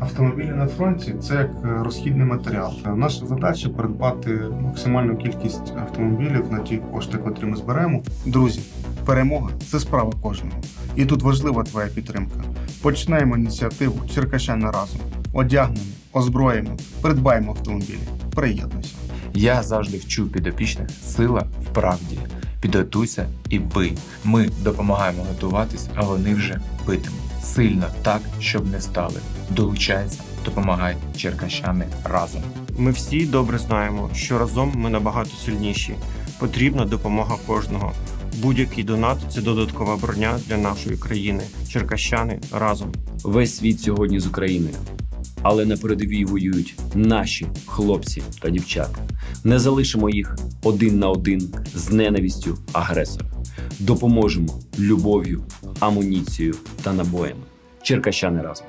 Автомобілі на фронті це як е, розхідний матеріал. Е, Наша задача придбати максимальну кількість автомобілів на ті кошти, котрі ми зберемо. Друзі, перемога це справа кожного. І тут важлива твоя підтримка. Починаємо ініціативу Черкащани разом. Одягнемо, озброїмо, придбаємо автомобілі. Приєднуйся. Я завжди вчу підопічних сила в правді. Підготуйся і бий. Ми допомагаємо готуватись, а вони вже битимуть. Сильно так, щоб не стали. Долучайся, допомагай черкащани разом. Ми всі добре знаємо, що разом ми набагато сильніші. Потрібна допомога кожного. Будь-який донат це додаткова броня для нашої країни. Черкащани разом. Весь світ сьогодні з Україною. Але на передовій воюють наші хлопці та дівчата. Не залишимо їх один на один з ненавістю агресора. Допоможемо любов'ю, амуніцією та набоями. Черкащани разом.